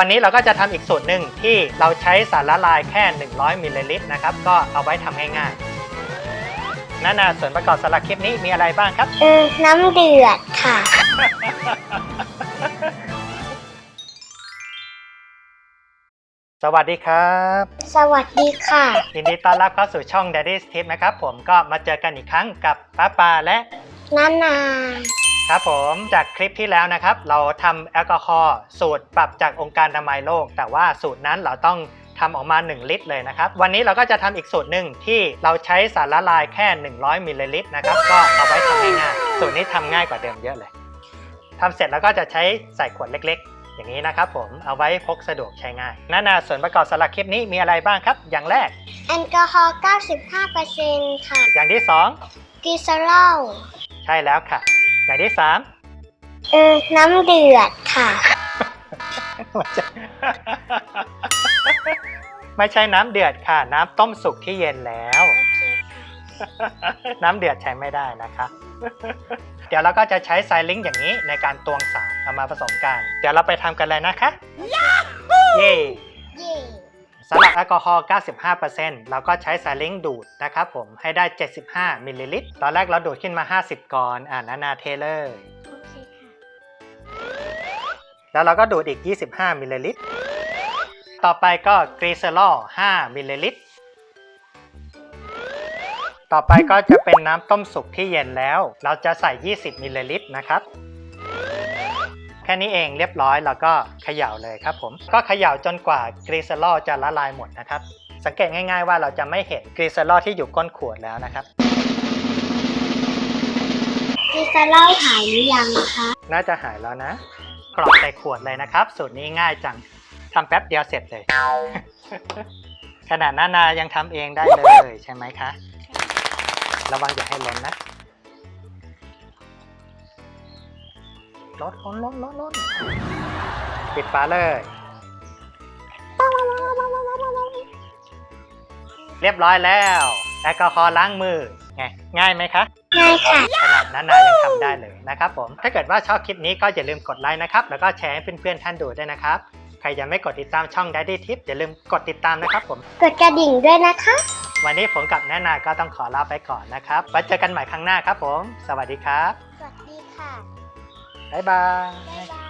วันนี้เราก็จะทำอีกสูตรหนึ่งที่เราใช้สารละลายแค่ 100มิลลิลิตรนะครับ ก็เอาไว้ทำง่ายๆนั่นนะส่วนประกอบสำหรับคลิปนี้มีอะไรบ้างครับเออน้ำเดือดค่ะ สวัสดีครับ สวัสดีค่ะ ยินดีต้อนรับเข้าสู่ช่อง Daddy's Tip นะครับ ผมก็มาเจอกันอีกครั้งกับป้าปาและนานา ครับผมจากคลิปที่แล้วนะครับ เราทำแอลกอฮอล์สูตรปรับจากองค์การอนามัยโลก แต่ว่าสูตรนั้นเราต้องทำออกมา 1 ลิตรเลยนะครับ วันนี้เราก็จะทำอีกสูตรหนึ่งที่เราใช้สารละลายแค่ 100มิลลิลิตรนะครับ ก็เอาไว้ทำง่ายๆสูตรนี้ทำง่ายกว่าเดิมเยอะเลยทำเสร็จแล้วก็จะใช้ใส่ขวดเล็กๆ อย่างนี้นะครับผมเอาไว้พกสะดวกใช้ง่ายนั่นนะส่วนประกอบสำหรับคลิปนี้มีอะไรบ้างครับ อย่างแรกแอลกอฮอล์95%ค่ะ อย่างที่สองกรีซอลอลใช่แล้วค่ะ อย่างที่สามเออน้ำเดือดค่ะไม่ใช่น้ำเดือดค่ะ น้ำต้มสุกที่เย็นแล้ว โอเคค่ะ น้ำเดือดใช้ไม่ได้นะคะ เดี๋ยวเราก็จะใช้ไซลิงอย่างนี้ในการตวงสารเอามาผสมกัน เดี๋ยวเราไปทำกันเลยนะคะ เย่ เย่ สำหรับแอลกอฮอล์ 95%เราก็ใช้ไซลิงดูดนะครับผมให้ได้ 75 มิลลิลิตร ตอนแรกเราดูดขึ้นมา 50ก่อนอ่านานาเทเลย โอเคค่ะ แล้วเราก็ดูดอีก 25 มิลลิลิตร ต่อไปก็กรีเซอรอล 5 มิลลิลิตร ต่อไปก็จะเป็นน้ำต้มสุกที่เย็นแล้ว เราจะใส่ 20 มิลลิลิตรนะครับแค่นี้เองเรียบร้อยแล้วก็เขย่าเลยครับผมก็เขย่าจนกว่ากรีเซอรอลจะละลายหมดนะครับ สังเกตง่าย ๆ ว่าเราจะไม่เห็นกรีเซอรอลที่อยู่ก้นขวดแล้วนะครับกรีซอลอลหายหรือยังคะน่าจะหายแล้วนะกรอกใส่ขวดเลยนะครับ สูตรนี้ง่ายจังทำแป๊บเดียวเสร็จเลย ขนาดนานายังทำเองได้เลยใช่ไหมคะ ระวังอย่าให้ล้นนะ ลดล้นล้นล้นล้นปิดฝาเลย เรียบร้อยแล้วแอลกอฮอล์ล้างมือไงง่ายไหมคะง่ายค่ะขนาดนั้นนายังทำได้เลยนะครับผมถ้าเกิดว่าชอบคลิปนี้ก็อย่าลืมกดไลค์นะครับ แล้วก็แชร์ให้เพื่อนๆท่านดูด้วยนะครับใครยังไม่กดติดตามช่อง Daddy Tip อย่าลืมกดติดตามนะครับผม กดกระดิ่งด้วยนะคะ วันนี้ผมกับแนานาก็ต้องขอลาไปก่อนนะครับไว้เจอกันใหม่ครั้งหน้าครับผม สวัสดีครับ สวัสดี